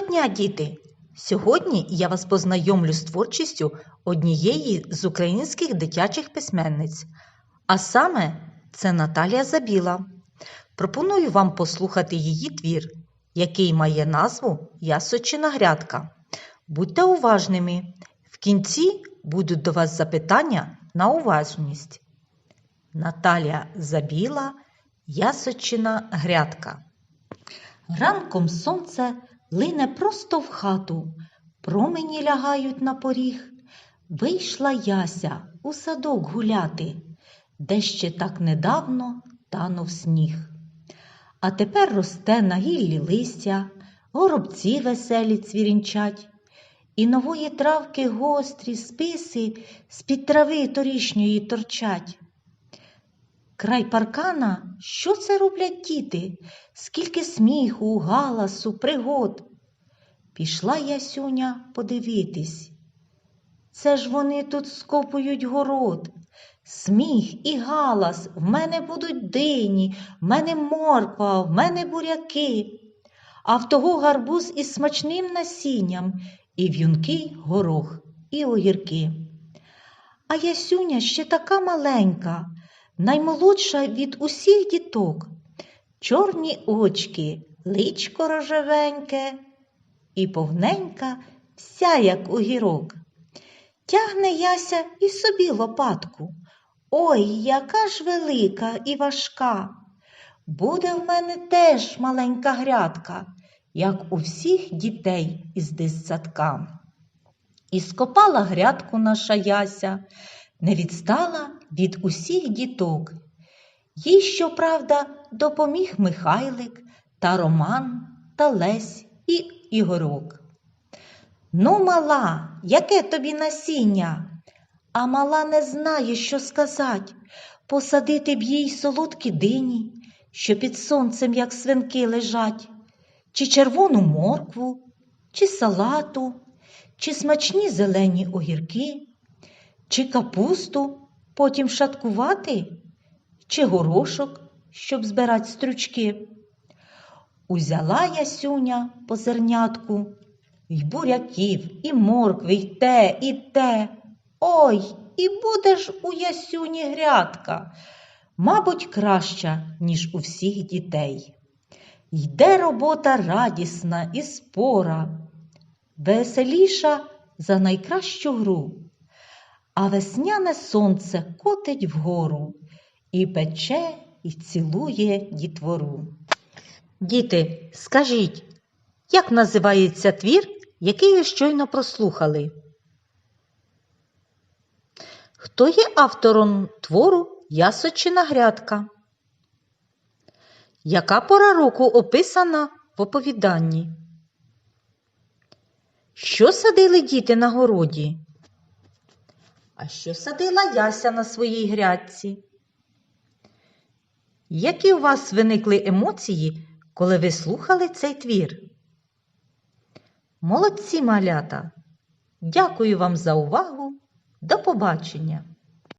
дня, діти! Сьогодні я вас познайомлю з творчістю однієї з українських дитячих письменниць, а саме це Наталія Забіла. Пропоную вам послухати її твір, який має назву Ясочина грядка. Будьте уважними. В кінці будуть до вас запитання на уважність. Наталія Забіла, Ясочина грядка. Ранком сонце лине просто в хату, промені лягають на поріг. Вийшла яся у садок гуляти, де ще так недавно танув сніг. А тепер росте на гіллі листя, горобці веселі цвірінчать, і нової травки гострі списи з-під трави торішньої торчать. Край паркана, що це роблять діти? Скільки сміху, галасу, пригод. Пішла Ясюня подивитись. Це ж вони тут скопують город. Сміх і галас, в мене будуть дині, в мене морква, в мене буряки, а в того гарбуз із смачним насінням, і в'юнкий горох, і огірки. А Ясюня ще така маленька, наймолодша від усіх діток. Чорні очки, личко рожевеньке і повненька, вся як огірок. Тягне яся і собі лопатку. Ой, яка ж велика і важка. Буде в мене теж маленька грядка, як у всіх дітей із дитсадка. І скопала грядку наша яся, не відстала від усіх діток. Їй, щоправда, допоміг Михайлик та Роман та Лесь і Ігорок. Ну, мала, яке тобі насіння? А мала не знає, що сказать. Посадити б їй солодкі дині, що під сонцем, як свинки, лежать, чи червону моркву, чи салату, чи смачні зелені огірки, чи капусту потім шаткувати, чи горошок, щоб збирати стрючки. Узяла ясюня по зернятку, й буряків, і моркви, й те, і те. Ой, і буде ж у ясюні грядка, мабуть, краща, ніж у всіх дітей. Йде робота радісна і спора, веселіша за найкращу гру, а весняне сонце котить вгору і пече, і цілує дітвору. Діти, скажіть, як називається твір, який ви щойно прослухали? Хто є автором твору Ясочина грядка? Яка пора року описана в оповіданні? Що садили діти на городі? А що садила Яся на своїй грядці? Які у вас виникли емоції, коли ви слухали цей твір? Молодці малята! Дякую вам за увагу! До побачення!